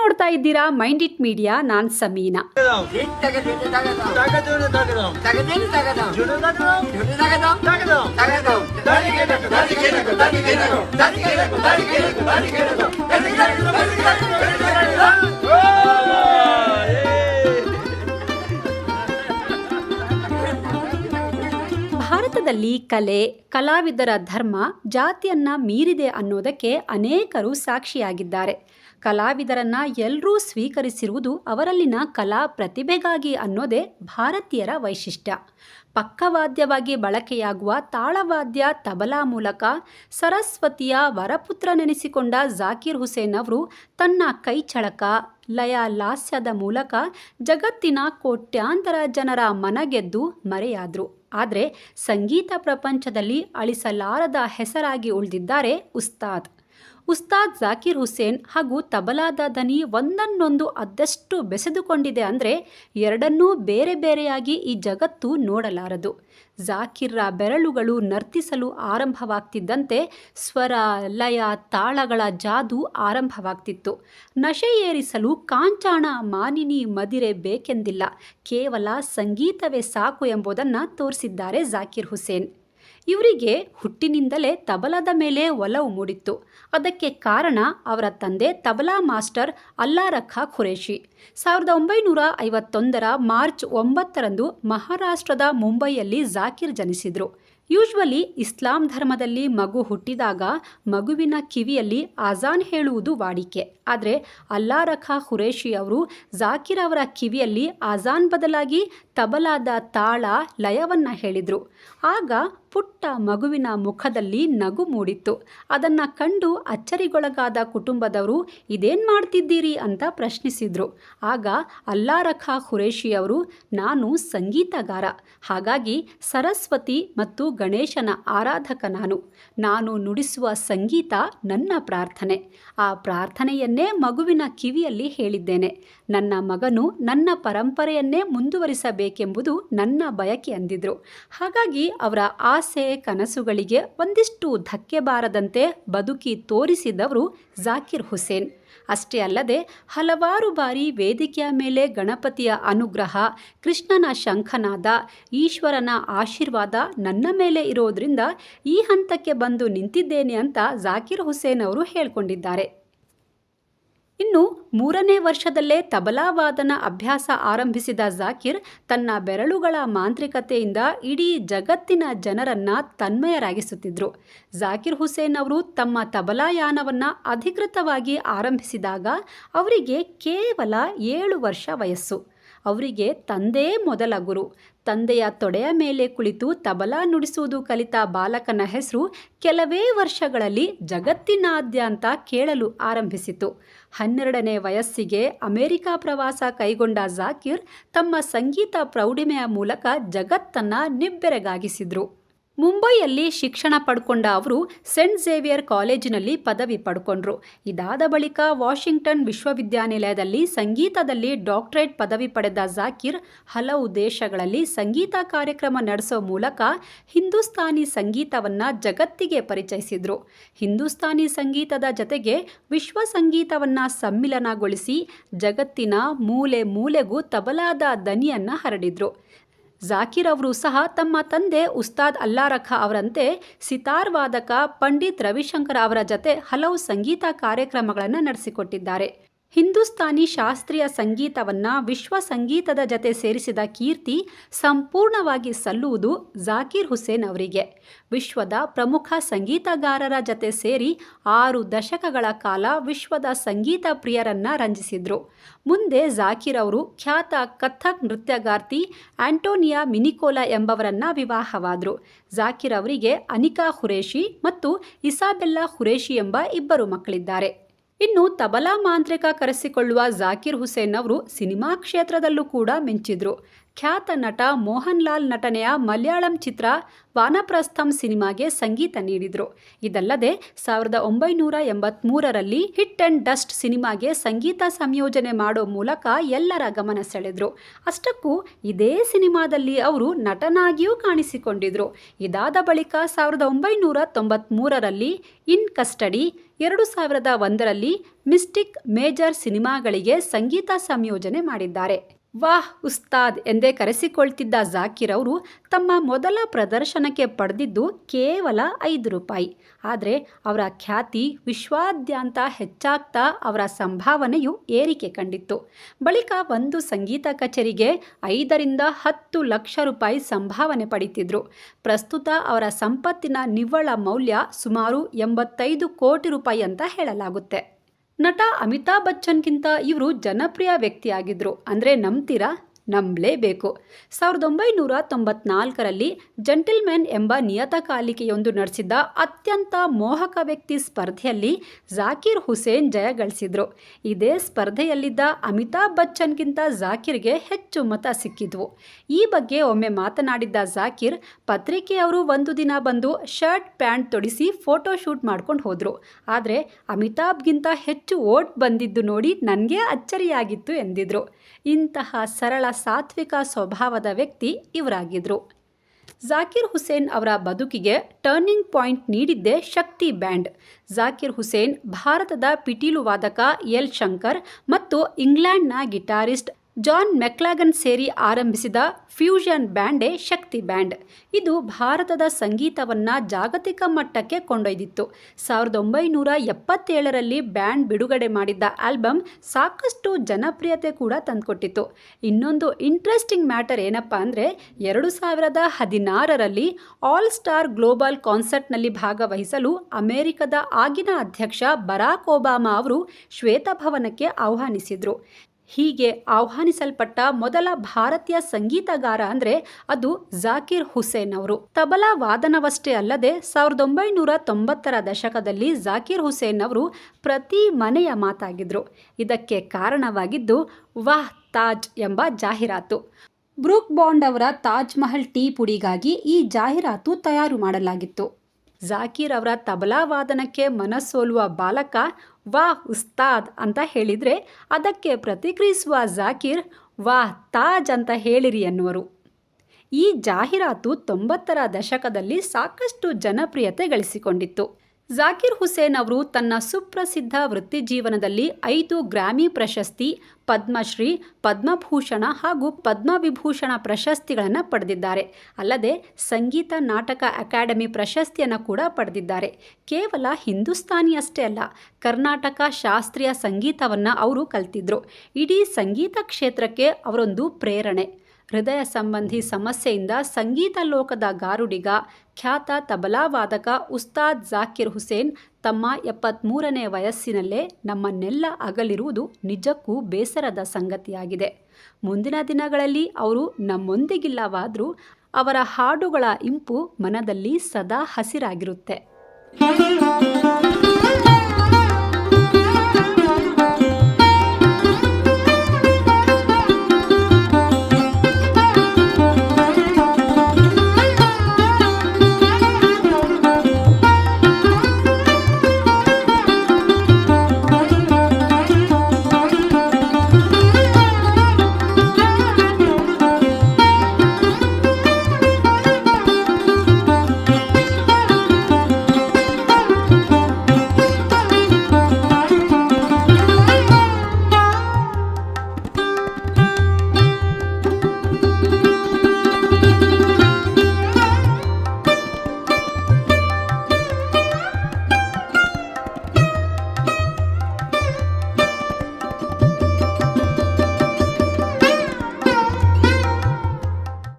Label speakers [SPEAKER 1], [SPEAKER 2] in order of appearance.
[SPEAKER 1] ನೋಡ್ತಾ ಇದ್ದೀರಾ mind it media, ನಾನ್ ಸಮೀನಾ. ಭಾರತದಲ್ಲಿ ಕಲೆ, ಕಲಾವಿದರ ಧರ್ಮ, ಜಾತಿಯನ್ನ ಮೀರಿದೆ ಅನ್ನೋದಕ್ಕೆ ಅನೇಕರು ಸಾಕ್ಷಿಯಾಗಿದ್ದಾರೆ. ಕಲಾವಿದರನ್ನ ಎಲ್ಲರೂ ಸ್ವೀಕರಿಸಿರುವುದು ಅವರಲ್ಲಿನ ಕಲಾ ಪ್ರತಿಭೆಗಾಗಿ ಅನ್ನೋದೇ ಭಾರತೀಯರ ವೈಶಿಷ್ಟ್ಯ. ಪಕ್ಕವಾದ್ಯವಾಗಿ ಬಳಕೆಯಾಗುವ ತಾಳವಾದ್ಯ ತಬಲಾ ಮೂಲಕ ಸರಸ್ವತಿಯ ವರಪುತ್ರ ನೆನೆಸಿಕೊಂಡ ಜಾಕೀರ್ ಹುಸೇನ್ ಅವರು ತನ್ನ ಕೈಚಳಕ ಲಯ ಲಾಸ್ಯದ ಮೂಲಕ ಜಗತ್ತಿನ ಕೋಟ್ಯಾಂತರ ಜನರ ಮನಗೆದ್ದು ಮರೆಯಾದರು. ಆದರೆ ಸಂಗೀತ ಪ್ರಪಂಚದಲ್ಲಿ ಅಳಿಸಲಾರದ ಹೆಸರಾಗಿ ಉಳಿದಿದ್ದಾರೆ ಉಸ್ತಾದ್. ಉಸ್ತಾದ್ ಜಾಕಿರ್ ಹುಸೇನ್ ಹಾಗೂ ತಬಲಾದ ದನಿ ಒಂದನ್ನೊಂದು ಅದೆಷ್ಟು ಬೆಸೆದುಕೊಂಡಿದೆ ಅಂದರೆ ಎರಡನ್ನೂ ಬೇರೆ ಬೇರೆಯಾಗಿ ಈ ಜಗತ್ತು ನೋಡಲಾರದು. ಜಾಕಿರ್ರ ಬೆರಳುಗಳು ನರ್ತಿಸಲು ಆರಂಭವಾಗ್ತಿದ್ದಂತೆ ಸ್ವರ, ಲಯ, ತಾಳಗಳ ಜಾದು ಆರಂಭವಾಗ್ತಿತ್ತು. ನಶೆ ಏರಿಸಲು ಕಾಂಚಾಣ, ಮಾನಿನಿ ಮದಿರೆ ಬೇಕೆಂದಿಲ್ಲ. ಕೇವಲ ಸಂಗೀತವೇ ಸಾಕು ಎಂಬುದನ್ನು ತೋರಿಸಿದ್ದಾರೆ ಜಾಕಿರ್ ಹುಸೇನ್. ಇವರಿಗೆ ಹುಟ್ಟಿನಿಂದಲೇ ತಬಲದ ಮೇಲೆ ಒಲವು ಮೂಡಿತ್ತು. ಅದಕ್ಕೆ ಕಾರಣ ಅವರ ತಂದೆ ತಬಲಾ ಮಾಸ್ಟರ್ ಅಲ್ಲಾರಖಾ ಖುರೇಶಿ ಸಾವಿರದ ಒಂಬೈನೂರ ಐವತ್ತೊಂದರ ಮಾರ್ಚ್ ಒಂಬತ್ತರಂದು ಮಹಾರಾಷ್ಟ್ರದ ಮುಂಬೈಯಲ್ಲಿ ಜಾಕಿರ್ ಜನಿಸಿದರು. ಯೂಶ್ವಲಿ ಇಸ್ಲಾಂ ಧರ್ಮದಲ್ಲಿ ಮಗು ಹುಟ್ಟಿದಾಗ ಮಗುವಿನ ಕಿವಿಯಲ್ಲಿ ಅಜಾನ್ ಹೇಳುವುದು ವಾಡಿಕೆ. ಆದರೆ ಅಲ್ಲಾರಖಾ ಖುರೇಶಿ ಅವರು ಜಾಕಿರ್ ಅವರ ಕಿವಿಯಲ್ಲಿ ಅಜಾನ್ ಬದಲಾಗಿ ತಬಲಾದ ತಾಳ ಲಯವನ್ನು ಹೇಳಿದರು. ಆಗ ಪುಟ್ಟ ಮಗುವಿನ ಮುಖದಲ್ಲಿ ನಗು ಮೂಡಿತ್ತು. ಅದನ್ನು ಕಂಡು ಅಚ್ಚರಿಗೊಳಗಾದ ಕುಟುಂಬದವರು, ಇದೇನು ಮಾಡ್ತಿದ್ದೀರಿ? ಅಂತ ಪ್ರಶ್ನಿಸಿದರು. ಆಗ ಅಲ್ಲಾರಖಾ ಖುರೇಶಿಯವರು ನಾನು ಸಂಗೀತಗಾರ. ಹಾಗಾಗಿ ಸರಸ್ವತಿ ಮತ್ತು ಗಣೇಶನ ಆರಾಧಕ ನಾನು. ನಾನು ನುಡಿಸುವ ಸಂಗೀತ ನನ್ನ ಪ್ರಾರ್ಥನೆ. ಆ ಪ್ರಾರ್ಥನೆಯನ್ನೇ ಮಗುವಿನ ಕಿವಿಯಲ್ಲಿ ಹೇಳಿದ್ದೇನೆ. ನನ್ನ ಮಗನು ನನ್ನ ಪರಂಪರೆಯನ್ನೇ ಮುಂದುವರಿಸಬೇಕೆಂಬುದು ನನ್ನ ಬಯಕೆ ಅಂದಿದ್ರು. ಹಾಗಾಗಿ ಅವರ ಆಸೆ ಕನಸುಗಳಿಗೆ ಒಂದಿಷ್ಟು ಧಕ್ಕೆ ಬಾರದಂತೆ ಬದುಕಿ ತೋರಿಸಿದವರು ಜಾಕಿರ್ ಹುಸೇನ್. ಅಷ್ಟೇ ಅಲ್ಲದೆ ಹಲವಾರು ಬಾರಿ ವೇದಿಕೆಯ ಮೇಲೆ ಗಣಪತಿಯ ಅನುಗ್ರಹ, ಕೃಷ್ಣನ ಶಂಖನಾದ, ಈಶ್ವರನ ಆಶೀರ್ವಾದ ನನ್ನ ಮೇಲೆ ಇರೋದ್ರಿಂದ ಈ ಹಂತಕ್ಕೆ ಬಂದು ನಿಂತಿದ್ದೇನೆ ಅಂತ ಜಾಕಿರ್ ಹುಸೇನ್ ಅವರು ಹೇಳ್ಕೊಂಡಿದ್ದಾರೆ. ಇನ್ನು ಮೂರನೇ ವರ್ಷದಲ್ಲೇ ತಬಲಾ ವಾದನ ಅಭ್ಯಾಸ ಆರಂಭಿಸಿದ ಜಾಕಿರ್ ತನ್ನ ಬೆರಳುಗಳ ಮಾಂತ್ರಿಕತೆಯಿಂದ ಇಡೀ ಜಗತ್ತಿನ ಜನರನ್ನ ತನ್ಮಯರಾಗಿಸುತ್ತಿದ್ದರು ಜಾಕಿರ್ ಹುಸೇನ್ ಅವರು ತಮ್ಮ ತಬಲಾಯಾನವನ್ನು ಅಧಿಕೃತವಾಗಿ ಆರಂಭಿಸಿದಾಗ ಅವರಿಗೆ ಕೇವಲ ಏಳು ವರ್ಷ ವಯಸ್ಸು. ಅವರಿಗೆ ತಂದೇ ಮೊದಲ ಗುರು. ತಂದೆಯ ತೊಡೆಯ ಮೇಲೆ ಕುಳಿತು ತಬಲಾ ನುಡಿಸುವುದು ಕಲಿತ ಬಾಲಕನ ಹೆಸರು ಕೆಲವೇ ವರ್ಷಗಳಲ್ಲಿ ಜಗತ್ತಿನಾದ್ಯಂತ ಕೇಳಲು ಆರಂಭಿಸಿತು. ಹನ್ನೆರಡನೇ ವಯಸ್ಸಿಗೆ ಅಮೆರಿಕ ಪ್ರವಾಸ ಕೈಗೊಂಡ ಜಾಕಿರ್ ತಮ್ಮ ಸಂಗೀತ ಪ್ರೌಢಿಮೆಯ ಮೂಲಕ ಜಗತ್ತನ್ನು ನಿಬ್ಬೆರಗಾಗಿಸಿದ್ರು. ಮುಂಬೈಯಲ್ಲಿ ಶಿಕ್ಷಣ ಪಡ್ಕೊಂಡ ಅವರು ಸೆಂಟ್ ಝೇವಿಯರ್ ಕಾಲೇಜಿನಲ್ಲಿ ಪದವಿ ಪಡ್ಕೊಂಡ್ರು. ಇದಾದ ಬಳಿಕ ವಾಷಿಂಗ್ಟನ್ ವಿಶ್ವವಿದ್ಯಾನಿಲಯದಲ್ಲಿ ಸಂಗೀತದಲ್ಲಿ ಡಾಕ್ಟರೇಟ್ ಪದವಿ ಪಡೆದ ಜಾಕಿರ್ ಹಲವು ದೇಶಗಳಲ್ಲಿ ಸಂಗೀತ ಕಾರ್ಯಕ್ರಮ ನಡೆಸೋ ಮೂಲಕ ಹಿಂದೂಸ್ತಾನಿ ಸಂಗೀತವನ್ನು ಜಗತ್ತಿಗೆ ಪರಿಚಯಿಸಿದರು. ಹಿಂದೂಸ್ತಾನಿ ಸಂಗೀತದ ಜತೆಗೆ ವಿಶ್ವ ಸಂಗೀತವನ್ನು ಸಮ್ಮಿಲನಗೊಳಿಸಿ ಜಗತ್ತಿನ ಮೂಲೆ ಮೂಲೆಗೂ ತಬಲಾದ ದನಿಯನ್ನು ಹರಡಿದ್ರು. ಜಾಕಿರ್ ಅವರು ಸಹ ತಮ್ಮ ತಂದೆ ಉಸ್ತಾದ್ ಅಲ್ಲಾರಖ ಅವರಂತೆ ಸಿತಾರ್ ವಾದಕ ಪಂಡಿತ್ ರವಿಶಂಕರ್ ಅವರ ಜತೆ ಹಲವು ಸಂಗೀತ ಕಾರ್ಯಕ್ರಮಗಳನ್ನು ನಡೆಸಿಕೊಟ್ಟಿದ್ದಾರೆ. ಹಿಂದೂಸ್ತಾನಿ ಶಾಸ್ತ್ರೀಯ ಸಂಗೀತವನ್ನು ವಿಶ್ವ ಸಂಗೀತದ ಜತೆ ಸೇರಿಸಿದ ಕೀರ್ತಿ ಸಂಪೂರ್ಣವಾಗಿ ಸಲ್ಲುವುದು ಜಾಕೀರ್ ಹುಸೇನ್ ಅವರಿಗೆ. ವಿಶ್ವದ ಪ್ರಮುಖ ಸಂಗೀತಗಾರರ ಜತೆ ಸೇರಿ ಆರು ದಶಕಗಳ ಕಾಲ ವಿಶ್ವದ ಸಂಗೀತ ಪ್ರಿಯರನ್ನ ರಂಜಿಸಿದ್ರು. ಮುಂದೆ ಜಾಕೀರ್ ಅವರು ಖ್ಯಾತ ಕಥಕ್ ನೃತ್ಯಗಾರ್ತಿ ಆಂಟೋನಿಯಾ ಮಿನಿಕೋಲಾ ಎಂಬವರನ್ನ ವಿವಾಹವಾದರು. ಜಾಕೀರ್ ಅವರಿಗೆ ಅನಿಕಾ ಖುರೇಶಿ ಮತ್ತು ಇಸಾಬೆಲ್ಲಾ ಖುರೇಶಿ ಎಂಬ ಇಬ್ಬರು ಮಕ್ಕಳಿದ್ದಾರೆ. ಇನ್ನು ತಬಲಾ ಮಾಂತ್ರಿಕ ಕರೆಸಿಕೊಳ್ಳುವ ಜಾಕಿರ್ ಹುಸೇನ್ ಅವರು ಸಿನಿಮಾ ಕ್ಷೇತ್ರದಲ್ಲೂ ಕೂಡ ಮಿಂಚಿದ್ರು. ಖ್ಯಾತ ನಟ ಮೋಹನ್ ಲಾಲ್ ನಟನೆಯ ಮಲಯಾಳಂ ಚಿತ್ರ ವಾನಪ್ರಸ್ಥಂ ಸಿನಿಮಾಗೆ ಸಂಗೀತ ನೀಡಿದರು. ಇದಲ್ಲದೆ, ಸಾವಿರದ ಒಂಬೈನೂರ ಎಂಬತ್ಮೂರರಲ್ಲಿ ಹಿಟ್ ಅಂಡ್ ಡಸ್ಟ್ ಸಿನಿಮಾಗೆ ಸಂಗೀತ ಸಂಯೋಜನೆ ಮಾಡೋ ಮೂಲಕ ಎಲ್ಲರ ಗಮನ ಸೆಳೆದರು. ಅಷ್ಟಕ್ಕೂ, ಇದೇ ಸಿನಿಮಾದಲ್ಲಿ ಅವರು ನಟನಾಗಿಯೂ ಕಾಣಿಸಿಕೊಂಡಿದ್ರು. ಇದಾದ ಬಳಿಕ ಸಾವಿರದ ಒಂಬೈನೂರ ತೊಂಬತ್ಮೂರರಲ್ಲಿ ಇನ್ ಕಸ್ಟಡಿ, ಎರಡು ಸಾವಿರದ ಒಂದರಲ್ಲಿ ಮಿಸ್ಟಿಕ್ ಮೇಜರ್ ಸಿನಿಮಾಗಳಿಗೆ ಸಂಗೀತ ಸಂಯೋಜನೆ ಮಾಡಿದ್ದಾರೆ. ವಾಹ್, ಉಸ್ತಾದ್ ಎಂದೇ ಕರೆಸಿಕೊಳ್ತಿದ್ದ ಜಾಕಿರ್ ಅವರು ತಮ್ಮ ಮೊದಲ ಪ್ರದರ್ಶನಕ್ಕೆ ಪಡೆದಿದ್ದು ಕೇವಲ ಐದು ರೂಪಾಯಿ. ಆದರೆ ಅವರ ಖ್ಯಾತಿ ವಿಶ್ವಾದ್ಯಂತ ಹೆಚ್ಚಾಗ್ತಾ ಅವರ ಸಂಭಾವನೆಯು ಏರಿಕೆ ಕಂಡಿತ್ತು. ಬಳಿಕ ಒಂದು ಸಂಗೀತ ಕಚೇರಿಗೆ ಐದರಿಂದ ಹತ್ತು ಲಕ್ಷ ರೂಪಾಯಿ ಸಂಭಾವನೆ ಪಡೀತಿದ್ರು. ಪ್ರಸ್ತುತ ಅವರ ಸಂಪತ್ತಿನ ನಿವ್ವಳ ಮೌಲ್ಯ ಸುಮಾರು ಎಂಬತ್ತೈದು ಕೋಟಿ ರೂಪಾಯಿ ಅಂತ ಹೇಳಲಾಗುತ್ತೆ. ನಟ ಅಮಿತಾಬ್ ಬಚ್ಚನ್ಗಿಂತ ಇವರು ಜನಪ್ರಿಯ ವ್ಯಕ್ತಿಯಾಗಿದ್ರು. ಅಂದರೆ ನಂಬ್ತೀರಾ? ನಂಬಲೇಬೇಕು. ಸಾವಿರದ ಒಂಬೈನೂರ ತೊಂಬತ್ನಾಲ್ಕರಲ್ಲಿ ಜೆಂಟಲ್ಮೆನ್ ಎಂಬ ನಿಯತಕಾಲಿಕೆಯೊಂದು ನಡೆಸಿದ್ದ ಅತ್ಯಂತ ಮೋಹಕ ವ್ಯಕ್ತಿ ಸ್ಪರ್ಧೆಯಲ್ಲಿ ಜಾಕಿರ್ ಹುಸೇನ್ ಜಯ ಗಳಿಸಿದ್ರು ಇದೇ ಸ್ಪರ್ಧೆಯಲ್ಲಿದ್ದ ಅಮಿತಾಬ್ ಬಚ್ಚನ್ಗಿಂತ ಜಾಕೀರ್ಗೆ ಹೆಚ್ಚು ಮತ ಸಿಕ್ಕಿದ್ವು. ಈ ಬಗ್ಗೆ ಒಮ್ಮೆ ಮಾತನಾಡಿದ್ದ ಜಾಕೀರ್, ಪತ್ರಿಕೆಯವರು ಒಂದು ದಿನ ಬಂದು ಶರ್ಟ್, ಪ್ಯಾಂಟ್ ತೊಡಿಸಿ ಫೋಟೋ ಶೂಟ್ ಮಾಡ್ಕೊಂಡು ಹೋದರು. ಆದರೆ ಅಮಿತಾಬ್ಗಿಂತ ಹೆಚ್ಚು ಓಟ್ ಬಂದಿದ್ದು ನೋಡಿ ನನಗೆ ಅಚ್ಚರಿಯಾಗಿತ್ತು ಎಂದಿದ್ರು. ಇಂತಹ ಸರಳ ಸಾತ್ವಿಕ ಸ್ವಭಾವದ ವ್ಯಕ್ತಿ ಇವರಾಗಿದ್ದರು ಜಾಕಿರ್ ಹುಸೇನ್ ಅವರ ಬದುಕಿಗೆ ಟರ್ನಿಂಗ್ ಪಾಯಿಂಟ್ ನೀಡಿದ್ದೇ ಶಕ್ತಿ ಬ್ಯಾಂಡ್. ಜಾಕಿರ್ ಹುಸೇನ್ ಭಾರತದ ಪಿಟೀಲು ವಾದಕ ಎಲ್ ಶಂಕರ್ ಮತ್ತು ಇಂಗ್ಲೆಂಡ್ನ ಗಿಟಾರಿಸ್ಟ್ ಜಾನ್ ಮೆಕ್ಲಾಗನ್ ಸೇರಿ ಆರಂಭಿಸಿದ ಫ್ಯೂಷನ್ ಬ್ಯಾಂಡೇ ಶಕ್ತಿ ಬ್ಯಾಂಡ್. ಇದು ಭಾರತದ ಸಂಗೀತವನ್ನು ಜಾಗತಿಕ ಮಟ್ಟಕ್ಕೆ ಕೊಂಡೊಯ್ದಿತ್ತು. ಸಾವಿರದ ಒಂಬೈನೂರ ಎಪ್ಪತ್ತೇಳರಲ್ಲಿ ಬ್ಯಾಂಡ್ ಬಿಡುಗಡೆ ಮಾಡಿದ್ದ ಆಲ್ಬಮ್ ಸಾಕಷ್ಟು ಜನಪ್ರಿಯತೆ ಕೂಡ ತಂದುಕೊಟ್ಟಿತ್ತು. ಇನ್ನೊಂದು ಇಂಟ್ರೆಸ್ಟಿಂಗ್ ಮ್ಯಾಟರ್ ಏನಪ್ಪ ಅಂದರೆ, ಎರಡು ಸಾವಿರದ ಹದಿನಾರರಲ್ಲಿ ಆಲ್ ಸ್ಟಾರ್ ಗ್ಲೋಬಲ್ ಕಾನ್ಸರ್ಟ್ನಲ್ಲಿ ಭಾಗವಹಿಸಲು ಅಮೆರಿಕದ ಆಗಿನ ಅಧ್ಯಕ್ಷ ಬರಾಕ್ ಒಬಾಮಾ ಅವರು ಶ್ವೇತಭವನಕ್ಕೆ ಆಹ್ವಾನಿಸಿದರು. ಹೀಗೆ ಆಹ್ವಾನಿಸಲ್ಪಟ್ಟ ಮೊದಲ ಭಾರತೀಯ ಸಂಗೀತಗಾರ ಅಂದರೆ ಅದು ಜಾಕಿರ್ ಹುಸೇನ್ ಅವರು. ತಬಲಾ ವಾದನವಷ್ಟೇ ಅಲ್ಲದೆ ಸಾವಿರದ ಒಂಬೈನೂರ ತೊಂಬತ್ತರ ದಶಕದಲ್ಲಿ ಜಾಕಿರ್ ಹುಸೇನ್ ಅವರು ಪ್ರತಿ ಮನೆಯ ಮಾತಾಗಿದ್ರು. ಇದಕ್ಕೆ ಕಾರಣವಾಗಿದ್ದು ವಾಹ್ ತಾಜ್ ಎಂಬ ಜಾಹೀರಾತು. ಬ್ರೂಕ್ ಬಾಂಡ್ ಅವರ ತಾಜ್ ಮಹಲ್ ಟೀ ಪುಡಿಗಾಗಿ ಈ ಜಾಹೀರಾತು ತಯಾರು ಮಾಡಲಾಗಿತ್ತು. ಜಾಕಿರ್ ಅವರ ತಬಲಾ ವಾದನಕ್ಕೆ ಮನಸ್ಸೋಲುವ ಬಾಲಕ ವಾಹ್ ಉಸ್ತಾದ್ ಅಂತ ಹೇಳಿದರೆ ಅದಕ್ಕೆ ಪ್ರತಿಕ್ರಿಯಿಸುವ ಜಾಕಿರ್ ವಾಹ್ ತಾಜ್ ಅಂತ ಹೇಳಿರಿ ಎನ್ನುವರು. ಈ ಜಾಹೀರಾತು ತೊಂಬತ್ತರ ದಶಕದಲ್ಲಿ ಸಾಕಷ್ಟು ಜನಪ್ರಿಯತೆ ಗಳಿಸಿಕೊಂಡಿತ್ತು. ಜಾಕಿರ್ ಹುಸೇನ್ ಅವರು ತನ್ನ ಸುಪ್ರಸಿದ್ಧ ವೃತ್ತಿಜೀವನದಲ್ಲಿ ಐದು ಗ್ರಾಮಿ ಪ್ರಶಸ್ತಿ, ಪದ್ಮಶ್ರೀ, ಪದ್ಮಭೂಷಣ ಹಾಗೂ ಪದ್ಮವಿಭೂಷಣ ಪ್ರಶಸ್ತಿಗಳನ್ನು ಪಡೆದಿದ್ದಾರೆ. ಅಲ್ಲದೆ ಸಂಗೀತ ನಾಟಕ ಅಕಾಡೆಮಿ ಪ್ರಶಸ್ತಿಯನ್ನು ಕೂಡ ಪಡೆದಿದ್ದಾರೆ. ಕೇವಲ ಹಿಂದೂಸ್ತಾನಿ ಅಷ್ಟೇ ಅಲ್ಲ, ಕರ್ನಾಟಕ ಶಾಸ್ತ್ರೀಯ ಸಂಗೀತವನ್ನು ಅವರು ಕಲ್ತಿದ್ರು. ಇಡೀ ಸಂಗೀತ ಕ್ಷೇತ್ರಕ್ಕೆ ಅವರೊಂದು ಪ್ರೇರಣೆ. ಹೃದಯ ಸಂಬಂಧಿ ಸಮಸ್ಯೆಯಿಂದ ಸಂಗೀತ ಲೋಕದ ಗಾರುಡಿಗ, ಖ್ಯಾತ ತಬಲಾ ವಾದಕ ಉಸ್ತಾದ್ ಜಾಕಿರ್ ಹುಸೇನ್ ತಮ್ಮ ಎಪ್ಪತ್ತ್ಮೂರನೇ ವಯಸ್ಸಿನಲ್ಲೇ ನಮ್ಮನ್ನೆಲ್ಲ ಅಗಲಿರುವುದು ನಿಜಕ್ಕೂ ಬೇಸರದ ಸಂಗತಿಯಾಗಿದೆ. ಮುಂದಿನ ದಿನಗಳಲ್ಲಿ ಅವರು ನಮ್ಮೊಂದಿಗಿಲ್ಲವಾದರೂ ಅವರ ಹಾಡುಗಳ ಇಂಪು ಮನದಲ್ಲಿ ಸದಾ ಹಸಿರಾಗಿರುತ್ತೆ.